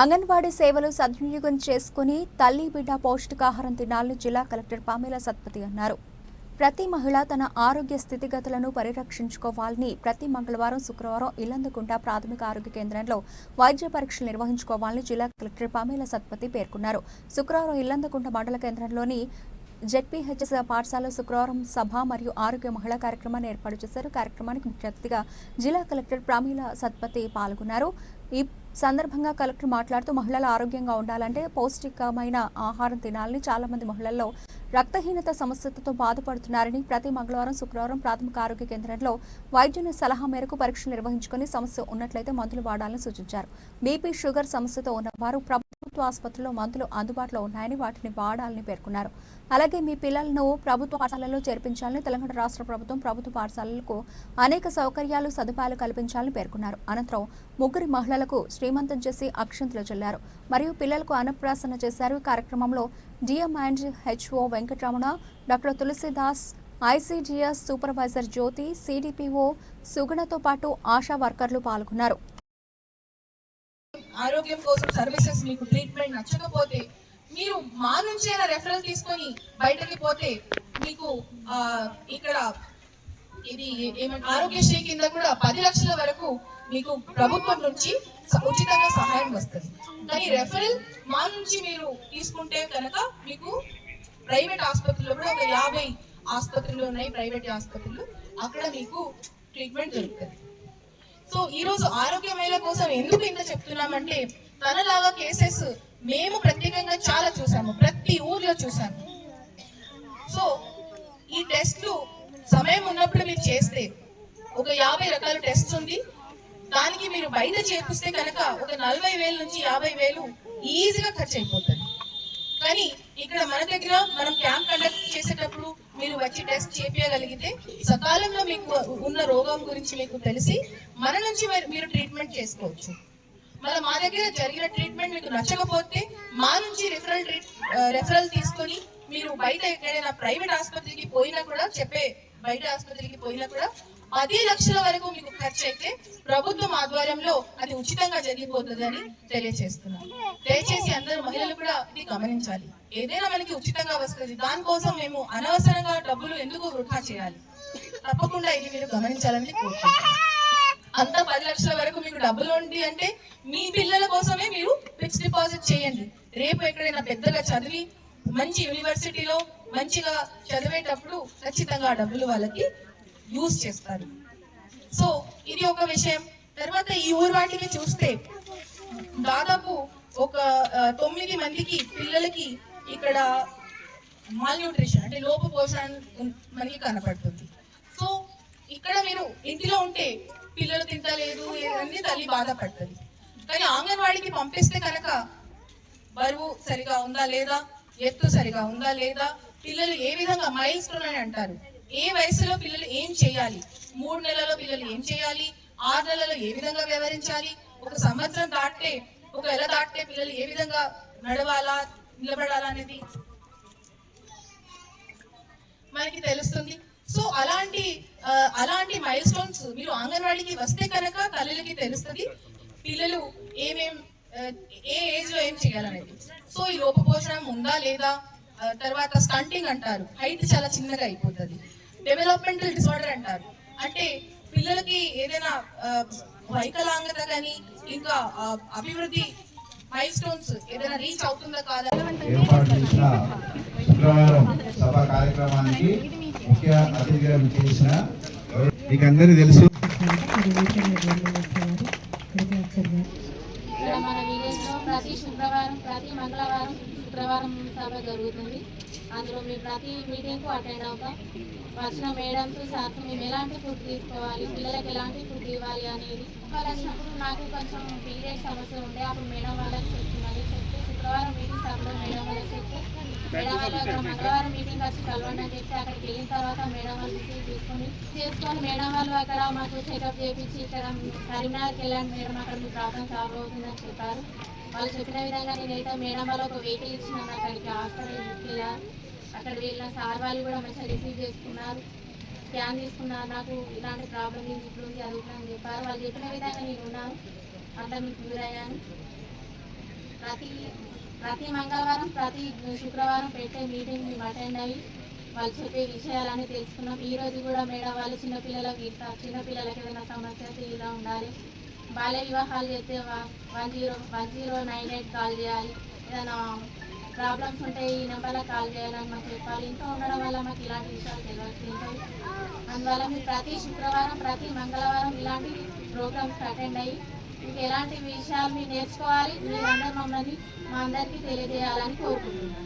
అంగన్వాడీ సేవలు సద్వినియోగం చేసుకుని తల్లి బిడ్డ పౌష్టికాహారం తినాలని జిల్లా కలెక్టర్ పామేల సత్పతి అన్నారు. ప్రతి మహిళ తన ఆరోగ్య స్థితిగతులను పరిరక్షించుకోవాలని ప్రతి మంగళవారం శుక్రవారం ఇల్లందుకుంట ప్రాథమిక ఆరోగ్య కేంద్రంలో వైద్య పరీక్షలు నిర్వహించుకోవాలని జిల్లా కలెక్టర్ పామేల సత్పతి పేర్కొన్నారు. శుక్రవారం ఇల్లందుకుంట మండల కేంద్రంలోని జెడ్పీహెచ్ఎస్ పాఠశాల శుక్రవారం సభ మరియు ఆరోగ్య మహిళా కార్యక్రమాన్ని ఏర్పాటు చేశారు. కార్యక్రమానికి ముఖ్య అతిథిగా జిల్లా కలెక్టర్ ప్రామీల సత్పతి పాల్గొన్నారు. ఈ సందర్భంగా కలెక్టర్ మాట్లాడుతూ మహిళలు ఆరోగ్యంగా ఉండాలంటే పౌష్టికమైన ఆహారం తినాలని చాలా మంది మహిళల్లో రక్తహీనత సమస్యతో బాధపడుతున్నారని ప్రతి మంగళవారం శుక్రవారం ప్రాథమిక ఆరోగ్య కేంద్రంలో వైద్యుని సలహా మేరకు పరీక్షలు నిర్వహించుకుని సమస్య ఉన్నట్లయితే మందులు వాడాలని సూచించారు. బీపీ షుగర్ సమస్యతో ఉన్నవారు ప్రభుత్వ ఆసుపత్రిలో మందులు అందుబాటులో ఉన్నాయని వాటిని వాడాలని పేర్కొన్నారు. అలాగే మీ పిల్లలను ప్రభుత్వ పాఠశాలలో చేర్పించాలని తెలంగాణ రాష్ట్ర ప్రభుత్వం ప్రభుత్వ పాఠశాలలకు అనేక సౌకర్యాలు సదుపాయాలు కల్పించాలని పేర్కొన్నారు. అనంతరం ముగ్గురు మహిళలకు శ్రీమంతం చేసి అక్షంతలు చెల్లారు. మరియు పిల్లలకు అన్నప్రాసన చేశారు. ఈ కార్యక్రమంలో DM and HO Venkataramana doctor Tulasidas ICDS supervisor Jyothi CDPO సుగుణతో పాటు ఆశా వర్కర్లు పాల్గొన్నారు. ఆరోగ్యం కోసం సర్వీసెస్ మీకు ట్రీట్మెంట్ నచ్చకపోతే మీరు మా నుంచి అయినా రెఫరల్ తీసుకొని బయటకి పోతే మీకు ఇక్కడ ఇది ఏమంటే ఆరోగ్యశ్రీ కింద కూడా పది లక్షల వరకు మీకు ప్రభుత్వం నుంచి ఉచితంగా సహాయం వస్తుంది. కానీ రెఫరల్ మా నుంచి మీరు తీసుకుంటే కనుక మీకు ప్రైవేట్ ఆసుపత్రుల్లో కూడా ఒక యాభై ఆసుపత్రులు ఉన్నాయి ప్రైవేట్ ఆసుపత్రులు అక్కడ మీకు ట్రీట్మెంట్ దొరుకుతుంది. సో ఈ రోజు ఆరోగ్య మేళ కోసం ఎందుకు ఇంత చెప్తున్నామంటే తనలాగా కేసెస్ మేము ప్రత్యేకంగా చాలా చూసాము. ప్రతి ఊర్లో చూసాము. సో ఈ టెస్ట్లు సమయం ఉన్నప్పుడు మీరు చేస్తే ఒక యాభై రకాల టెస్ట్ ఉంది. దానికి మీరు బయట చేపిస్తే కనుక ఒక నలభై వేల నుంచి యాభై వేలు ఈజీగా ఖర్చు అయిపోతుంది. కానీ ఇక్కడ మన దగ్గర మనం క్యాంప్ కండక్ట్ చేసేటప్పుడు మీరు వచ్చి టెస్ట్ చేపించగలిగితే సకాలంలో మీకు ఉన్న రోగం గురించి మీకు తెలిసి మన నుంచి మీరు- మీరు ట్రీట్మెంట్ చేసుకోవచ్చు. మళ్ళీ మా దగ్గర జరిగిన ట్రీట్మెంట్ మీకు నచ్చకపోతే మా నుంచి రెఫరల్ రెఫరల్ తీసుకొని మీరు బయట ఎక్కడైనా ప్రైవేట్ ఆసుపత్రికి పోయినా కూడా చెప్పే బయట ఆసుపత్రికి పోయినా కూడా పది లక్షల వరకు మీకు ఖర్చు అయితే ప్రభుత్వం ఆధ్వర్యంలో అది ఉచితంగా జరిగిపోతుందని అని తెలియజేస్తున్నాను దయచేసి అందరూ మహిళలు కూడా ఇది గమనించాలి. ఏదైనా మనకి ఉచితంగా వస్తుంది. దానికోసం మేము అనవసరంగా డబ్బులు ఎందుకు వృధా చేయాలి? తప్పకుండా ఇది మీరు గమనించాలని కోరుకుంటున్నాను అంత పది లక్షల వరకు మీకు డబ్బులు ఉంది అంటే మీ పిల్లల కోసమే మీరు ఫిక్స్ డిపాజిట్ చేయండి. రేపు ఎక్కడైనా పెద్దగా చదివి మంచి యూనివర్సిటీలో మంచిగా చదివేటప్పుడు ఖచ్చితంగా ఆ డబ్బులు వాళ్ళకి యూజ్ చేస్తారు. సో ఇది ఒక విషయం. తర్వాత ఈ ఊరు వాటిని చూస్తే దాదాపు ఒక తొమ్మిది మందికి పిల్లలకి ఇక్కడ మాల్ న్యూట్రిషన్ అంటే లోపు పోషణ మనకి కనపడుతుంది. సో ఇక్కడ మీరు ఇంటిలో ఉంటే పిల్లలు తింటలేదు అన్ని తల్లి బాధపడుతుంది. కానీ అంగన్వాడికి పంపిస్తే కనుక బరువు సరిగా ఉందా లేదా ఎత్తు సరిగా ఉందా లేదా పిల్లలు ఏ విధంగా మైల్ స్టోన్ అని అంటారు. ఏ వయసులో పిల్లలు ఏం చేయాలి? మూడు నెలల్లో పిల్లలు ఏం చేయాలి? ఆరు నెలలో ఏ విధంగా వ్యవహరించాలి? ఒక సంవత్సరం దాటితే ఒక నెల దాటితే పిల్లలు ఏ విధంగా నడవాలా నిలబడాలా అనేది మనకి తెలుస్తుంది. సో అలాంటి అలాంటి మైల్ స్టోన్స్ మీరు అంగన్వాడికి వస్తే కనుక తల్లులకి తెలుస్తుంది పిల్లలు ఏమేం ఏ ఏజ్లో ఏం చేయాలనేది. సో ఈ లోపపోషణం ఉందా లేదా? తర్వాత స్టంటింగ్ అంటారు. హైట్ చాలా చిన్నగా అయిపోతుంది. డెవలప్మెంటల్ డిసార్డర్ అంటారు. అంటే పిల్లలకి ఏదైనా వైకలాంగత కానీ ఇంకా అభివృద్ధి మైల్ స్టోన్స్ ఏదైనా రీచ్ అవుతుందా కాదా? ఏర్పాటు చేసిన శుక్రవారం సభ కార్యక్రమానికి ముఖ్య అతిథిగా చేసిన మీకు అందరికీ తెలుసు ప్రతి శుక్రవారం ప్రతి మంగళవారం శుక్రవారం సభ జరుగుతుంది. అందులో మేము ప్రతి మీటింగ్కు అటెండ్ అవుతాం. వచ్చిన మేడమ్స్ సార్స్ మేము ఎలాంటి ఫుడ్ తీసుకోవాలి పిల్లలకి ఎలాంటి ఫుడ్ ఇవ్వాలి అనేది వచ్చినప్పుడు నాకు కొంచెం పీరియడ్ సమస్య ఉండే. అప్పుడు మేడం వాళ్ళకి చెప్తున్నది చెప్తే శుక్రవారం మీటింగ్ సభలో మేడం వాళ్ళకి చెప్తే మేడం వాళ్ళు మంగళవారం మీటింగ్ వచ్చి కలవండి అని చెప్తే అక్కడికి వెళ్ళిన తర్వాత మేడం వాళ్ళు రిసీవ్ తీసుకొని చేసుకొని మేడం వాళ్ళు అక్కడ మాకు చెకప్ చేయించి ఇక్కడ కరీంనగర్కి వెళ్ళండి మేడం అక్కడ మీ ప్రాబ్లం సాల్వ్ అవుతుందని చెప్పారు. వాళ్ళు చెప్పిన విధంగా నేనైతే మేడం వాళ్ళు ఒక వెహికల్ ఇచ్చినాను అక్కడికి హాస్పిటల్ తీసుకెళ్ళారు అక్కడ వెళ్ళిన సార్ వాళ్ళు కూడా మంచిగా రిసీవ్ చేసుకున్నారు. స్కాన్ తీసుకున్నారు. నాకు ఇలాంటి ప్రాబ్లం ఉంది ఇప్పుడు ఉంది అని చెప్పారు. వాళ్ళు చెప్పిన విధంగా నేను ఉన్నాను అంతా మీకు క్యూర్ ప్రతి ప్రతి మంగళవారం ప్రతి శుక్రవారం పెట్టే మీటింగ్ మేము అటెండ్ అయ్యి వాళ్ళు చెప్పే విషయాలని తెలుసుకున్నాం. ఈ రోజు కూడా మేడం వాళ్ళు చిన్నపిల్లలకి ఇట్లా చిన్నపిల్లలకి ఏదైనా సమస్య ఇలా ఉండాలి. బాల్య వివాహాలు చేస్తే one zero one zero nine eight call చేయాలి. ఏదైనా ప్రాబ్లమ్స్ ఉంటే ఈ నెంబర్లో కాల్ చేయాలని మాకు చెప్పాలి. ఇంట్లో ఉండడం వల్ల మాకు ఇలాంటి విషయాలు తెలియదు అందువల్ల మీరు ప్రతి శుక్రవారం ప్రతి మంగళవారం ఇలాంటి ప్రోగ్రామ్స్ అటెండ్ అయ్యి మీకు ఎలాంటి విషయాలు మీరు నేర్చుకోవాలి మీరందరూ మమ్మల్ని మా అందరికీ తెలియజేయాలని కోరుకుంటున్నాను.